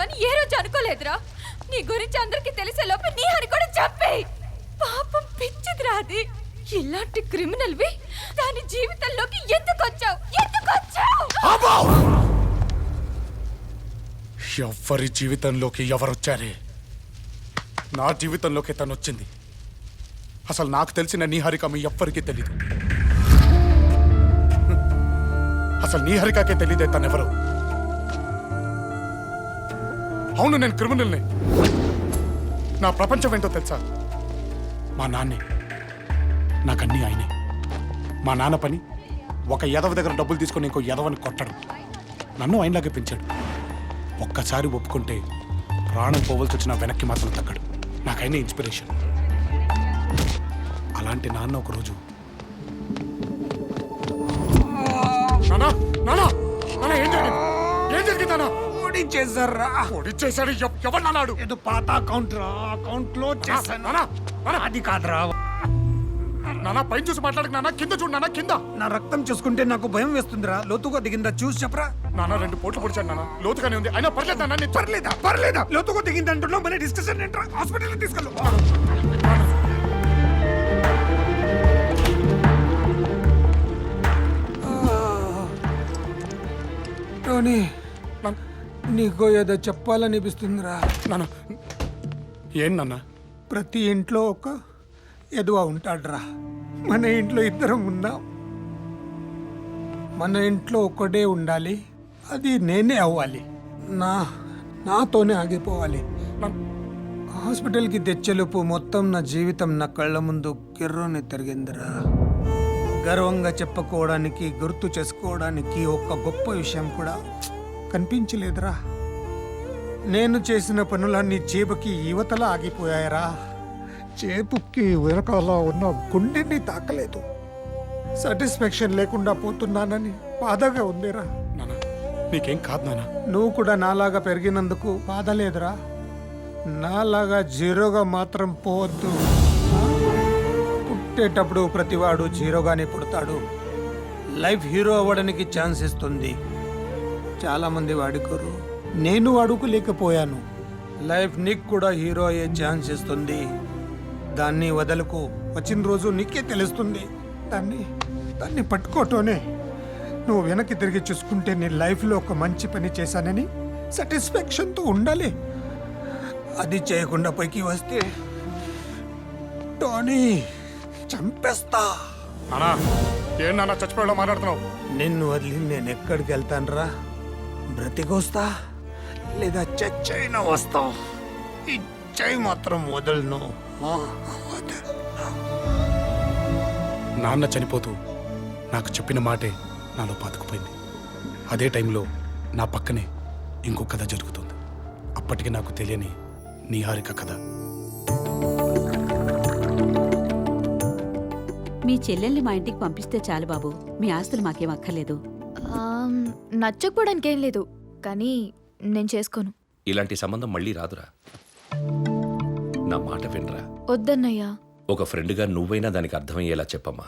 Criminal ఏ రోజు అనుకోలేదురా. నీ గురించి అందరికీ తెలిసే లోపు నీ అని కూడా చెప్పేయ్ పాపం పిచ్చిదిరా అది. ఇలాంటి క్రిమినల్ వి దాని జీవితంలోకి ఎందుకు వచ్చావు? ఎందుకు వచ్చావు? ఎవ్వరి జీవితంలోకి ఎవరొచ్చారే? నా జీవితంలోకి తను వచ్చింది అసలు నాకు తెలిసిన నీహారిక మీ ఎవ్వరికీ తెలీదు. అసలు నీహారికకే తెలీదే తనెవరు. అవును నేను క్రిమినల్ని. నా ప్రపంచం ఏంటో తెలుసా? మా నాన్నే. నాకన్నీ ఆయనే. మా నాన్న పని ఒక ఎదవ దగ్గర డబ్బులు తీసుకొని ఇంకో ఎదవని కొట్టడం. నన్ను ఆయనలాగే పెంచాడు. ఒక్కసారి ఒప్పుకుంటే ప్రాణం పోవలసి వచ్చిన వెనక్కి మాత్రం తగ్గడు. నాకైనా ఇన్స్పిరేషన్ అలాంటి నాన్న ఒకరోజు నానా నానా! నానా ఏం జరిగింది? ఏం జరిగింది నానా? ఓడించేశారా ఓడిచ్చేసాడు ఎవ్- ఎవరు నాన్నాడు? ఏదో పాత అకౌంట్ రా. అకౌంట్లో చేశాను. అది కాదురా. నానా పైన చూసి మాట్లాడక నానా కింద చూడు నానా కింద. నా రక్తం చూసుకుంటే నాకు భయం వేస్తుందిరా. లోతుగా దిగిందా? చూసి చెప్పరా. నానా రెండు పోట్లు పొడిచాడు నానా లోతుగానే ఉంది. అయినా పర్లేదు నాన్న? నేను పర్లేదా? పర్లేదా? లోతుగా దిగింది అంటున్నావు? మన డిస్కషన్ ఏంట్రా? హాస్పిటల్ తీసుకెళ్ళు. టోనీ. నీకో ఏదో చెప్పాలనిపిస్తుందిరా. నాన్న ఏం నాన్న? ప్రతి ఇంట్లో ఒక ఎదువ ఉంటాడ్రా. మన ఇంట్లో ఇద్దరం ఉందాం మన ఇంట్లో ఒక్కడే ఉండాలి. అది నేనే అవ్వాలి. నా నాతోనే ఆగిపోవాలి. హాస్పిటల్కి తెచ్చేలోపు మొత్తం నా జీవితం నా కళ్ళ ముందు కిర్రోని తిరిగిందిరా. గర్వంగా చెప్పుకోవడానికి గుర్తు చేసుకోవడానికి ఒక గొప్ప విషయం కూడా కనిపించలేదురా. నేను చేసిన పనులన్నీ చేపకి యువతల ఆగిపోయాయరా. చేపుకి వెనకాల ఉన్న గుండెని తాకలేదు. సాటిస్ఫాక్షన్ లేకుండా పోతున్నానని బాధగా ఉందిరా. నాన్న నీకేం కాదు నాన్న నువ్వు కూడా నాలాగా పెరిగినందుకు బాధ లేదురా నాలాగా జీరోగా మాత్రం పోవద్దు. పుట్టేటప్పుడు ప్రతివాడు జీరోగానే పుడతాడు. లైఫ్ హీరో అవ్వడానికి ఛాన్స్ ఇస్తుంది. చాలామంది వాడుకోరు. నేను అడుగులేకపోయాను లైఫ్ నీకు కూడా హీరో అయ్యే ఛాన్స్ ఇస్తుంది. దాన్ని వదలకు. వచ్చిన రోజు నీకే తెలుస్తుంది. దాన్ని దాన్ని పట్టుకోవటోనే నువ్వు వెనక్కి తిరిగి చూసుకుంటే నీ లైఫ్లో ఒక మంచి పని చేశానని సాటిస్ఫాక్షన్తో ఉండాలి. అది చేయకుండా పైకి వస్తే టోనీ చంపేస్తా. నానా ఏం నాన్న చచ్చిపోయేలా మాట్లాడుతున్నావు? నిన్ను వదిలి నేను ఎక్కడికి వెళ్తానురా? బ్రతికొస్తా లేదా చచ్చైనా వస్తా. ఈ చెయ్యి మాత్రం వదలను. నాన్న చనిపోతూ నాకు చెప్పిన మాటే నాలో పాతుకుపోయింది. అదే టైంలో నా పక్కనే ఇంకో కథ జరుగుతుంది. అప్పటికి నాకు తెలియని నీహారిక కథ. మీ చెల్లెల్ని మా ఇంటికి పంపిస్తే చాలు బాబు. మీ ఆస్తులు మాకేం అక్కర్లేదు. నచ్చకపోవడానికి ఏం లేదు కానీ నేను చేసుకోను. ఇలాంటి సంబంధం మళ్ళీ రాదురా. నా మాట వినరా? వద్దన్నయ్యా. ఒక ఫ్రెండ్గా నువ్వైనా దానికి అర్థమయ్యేలా చెప్పమ్మా.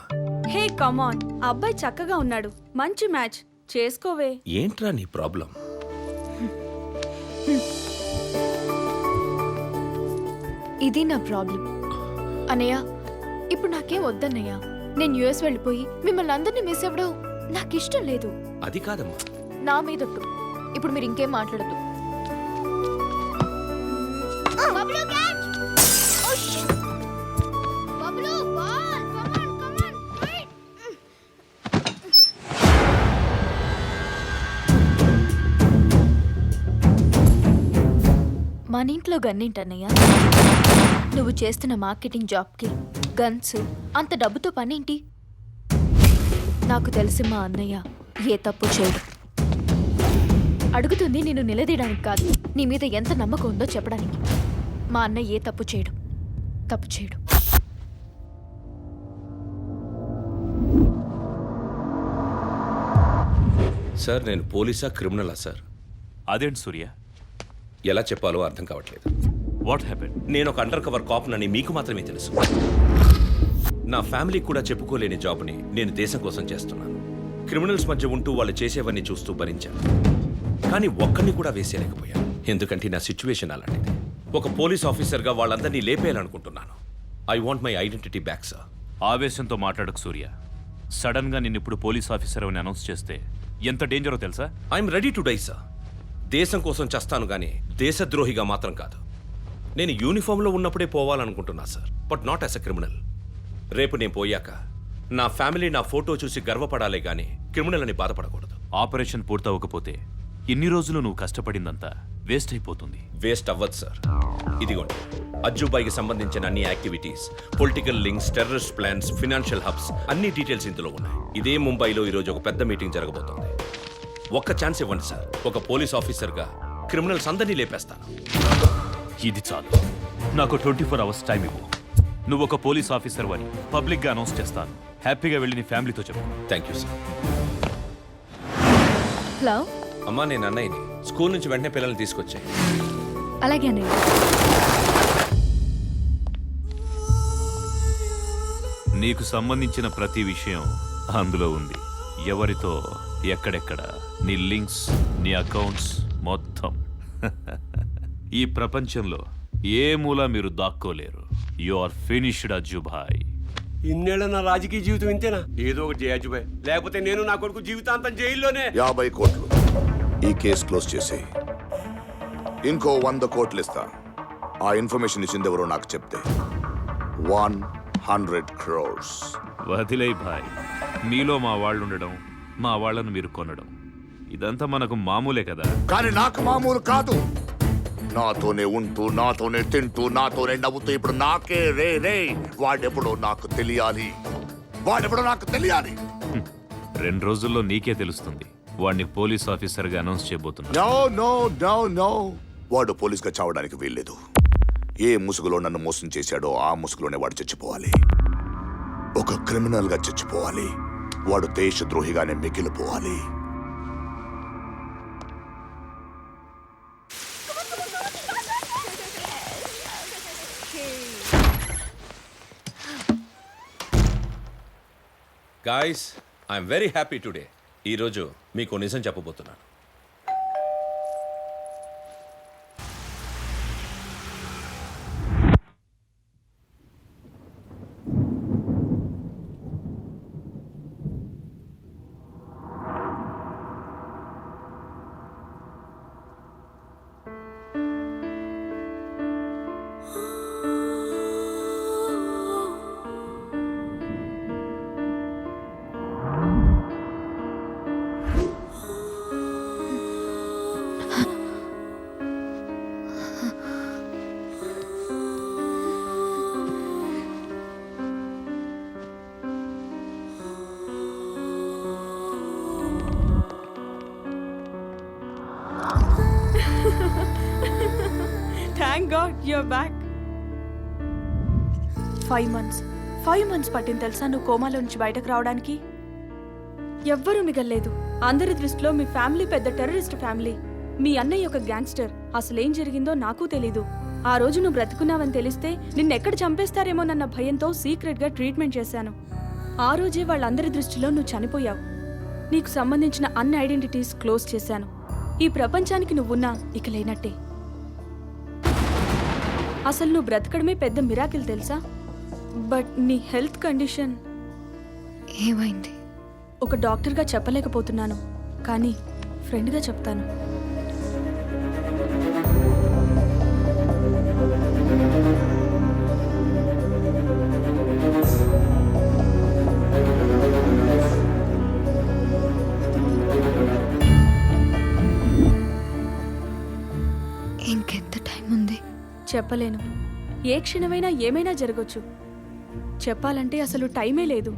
హే కమాన్ అబ్బాయి చక్కగా ఉన్నాడు. మంచి మ్యాచ్. చేసుకోవే. ఏంట్రా నీ ప్రాబ్లం? ఇది నా ప్రాబ్లం. అన్నయ్య ఇప్పుడు నాకేం వద్దన్నయ్య. నేను యుఎస్ వెళ్ళిపోయి మిమ్మల్ని అందరినీ మిస్ అవ్వడం నాకు ఇష్టం లేదు. అది కాదమ్మా. నా మీదొట్టు ఇప్పుడు మీరు ఇంకేం మాట్లాడద్దు. మన ఇంట్లో గన్నేంటన్నయ్య నువ్వు చేస్తున్న మార్కెటింగ్ జాబ్కి గన్స్ అంత డబ్బుతో పనేంటి నాకు తెలిసి మా అన్నయ్య ఏ తప్పు చేయడు. అడుగుతుంది నేను నిలదీయడానికి కాదు నీ మీద ఎంత నమ్మకం ఉందో చెప్పడానికి. మా అన్న ఏ తప్పు చేయడు. తప్పు చేయడు. సార్ నేను పోలీసా క్రిమినలా సార్? అదేంటి సూర్య? ఎలా చెప్పాలో అర్థం కావట్లేదు. వాట్ హ్యాపెన్ నేను ఒక అండర్ కవర్ కాపునని మీకు మాత్రమే తెలుసు. నా ఫ్యామిలీకి కూడా చెప్పుకోలేని జాబ్ని నేను దేశం కోసం చేస్తున్నాను. క్రిమినల్స్ మధ్య ఉంటూ వాళ్ళు చేసేవన్నీ చూస్తూ భరించాను. కానీ ఒక్కరిని కూడా వేసేయలేకపోయాను. ఎందుకంటే నా సిచ్యువేషన్ అలాంటిది. ఒక పోలీస్ ఆఫీసర్గా వాళ్ళందరినీ లేపేయాలనుకుంటున్నాను. I want my identity back sir. ఆవేశంతో మాట్లాడకు సూర్య. సడన్గా నిన్ను ఇప్పుడు పోలీస్ ఆఫీసర్ అని అనౌన్స్ చేస్తే ఎంత డేంజరో తెలుసా? I'm ready to die sir. దేశం కోసం చేస్తాను కానీ దేశద్రోహిగా మాత్రం కాదు. నేను యూనిఫామ్లో ఉన్నప్పుడే పోవాలనుకుంటున్నా sir. But not as a criminal. రేపు నేను పోయాక నా ఫ్యామిలీ నా ఫోటో చూసి గర్వపడాలే కానీ క్రిమినల్ అని బాధపడకూడదు. ఆపరేషన్ పూర్తవకపోతే ఇన్ని రోజులు నువ్వు కష్టపడిందంతా వేస్ట్ అయిపోతుంది. వేస్ట్ అవ్వదు సార్. ఇదిగోండి అజ్జుబాయికి సంబంధించిన అన్ని activities political links terrorist plans financial hubs అన్ని డీటెయిల్స్ ఇందులో ఉన్నాయి. ఇదే ముంబైలో ఈరోజు ఒక పెద్ద మీటింగ్ జరగబోతోంది. ఒక్క ఛాన్స్ ఇవ్వండి సార్. ఒక పోలీస్ ఆఫీసర్గా క్రిమినల్స్ అందరినీ లేపేస్తాను. ఇది చాలు. నాకు ట్వంటీ ఫోర్ అవర్స్ టైం ఇవ్వు. నువ్వు ఒక పోలీస్ ఆఫీసర్ అని పబ్లిక్గా అనౌన్స్ చేస్తాను. హ్యాపీగా వెళ్ళి నీ ఫ్యామిలీతో చెప్పు. Thank you sir hello? అమ్మా నేను అన్నయ్యని. స్కూల్ నుంచి వెంటనే పిల్లల్ని తీసుకొచ్చాయి. అలాగే అన్నయ్య. నీకు సంబంధించిన ప్రతి విషయం అందులో ఉంది. ఎవరితో ఎక్కడెక్కడ నీ లింక్స్ నీ అకౌంట్స్ మొత్తం. ఈ ప్రపంచంలో ఏ మూల మీరు దాక్కోలేరు. యు ఆర్ ఫినిష్డ్ అజ్జుభాయ్ ఇన్నేళ్ళ నా రాజకీయ జీవితం ఇంతేనా? ఏదో ఒకటి బాయ్ లేకపోతే నేను నా కొడుకు జీవితాంతం జైల్లోనే. యాభై కోట్లు. ఈ కేసు క్లోజ్ చేసి ఇంకో వంద కోట్లు ఇస్తా. ఆ ఇన్ఫర్మేషన్ ఇచ్చింది ఎవరో నాకు చెప్తే. వన్ హండ్రెడ్ క్రోర్స్ వదిలే భాయ్. మీలో మా వాళ్ళు ఉండడం మా వాళ్ళను మీరు కొనడం. ఇదంతా మనకు మామూలే కదా. కానీ నాకు మామూలు కాదు. నాతోనే ఉంటూ నాతోనే తింటూ నాతోనే నవ్వుతూ ఇప్పుడు నాకే రే రే. వాడెప్పుడో నాకు తెలియాలి. వాడెప్పుడో నాకు తెలియాలి. రెండు రోజుల్లో నీకే తెలుస్తుంది. వాడిని పోలీస్ ఆఫీసర్గా అనౌన్స్ చేయబోతున్నా నో నో నో నో. వాడు పోలీస్గా చావడానికి వీల్లేదు. ఏ ముసుగులో నన్ను మోసం చేశాడో ఆ ముసుగులోనే వాడు చచ్చిపోవాలి. ఒక క్రిమినల్గా చచ్చిపోవాలి. వాడు దేశద్రోహిగానే మిగిలిపోవాలి. Guys I'm very happy today ఈరోజు మీకు నిజం చెప్పబోతున్నాను. Thank God you're back five months five months పట్టింది తెలుసా నువ్వు కోమాలో నుంచి బయటకు రావడానికి? ఎవ్వరూ మిగల్లేదు. అందరి దృష్టిలో మీ ఫ్యామిలీ పెద్ద టెర్రరిస్ట్ ఫ్యామిలీ. మీ అన్నయ్య ఒక గ్యాంగ్స్టర్. అసలేం జరిగిందో నాకు తెలీదు. ఆ రోజు నువ్వు బ్రతుకున్నావని తెలిస్తే నిన్నెక్కడ చంపేస్తారేమోనన్న భయంతో సీక్రెట్గా ట్రీట్మెంట్ చేశాను. ఆ రోజే వాళ్ళందరి దృష్టిలో నువ్వు చనిపోయావు. నీకు సంబంధించిన అన్ని ఐడెంటిటీస్ క్లోజ్ చేశాను. ఈ ప్రపంచానికి నువ్వున్నా ఇక లేనట్టే. అసలు నువ్వు బ్రతకడమే పెద్ద మిరాకిల్ తెలుసా? బట్ నీ హెల్త్ కండిషన్. ఏమైంది? ఒక డాక్టర్గా చెప్పలేకపోతున్నాను. కానీ ఫ్రెండ్గా చెప్తాను. చెప్పలేను. ఏ క్షణమైనా ఏమైనా జరగచ్చు. చెప్పాలంటే అసలు టైమే లేదు.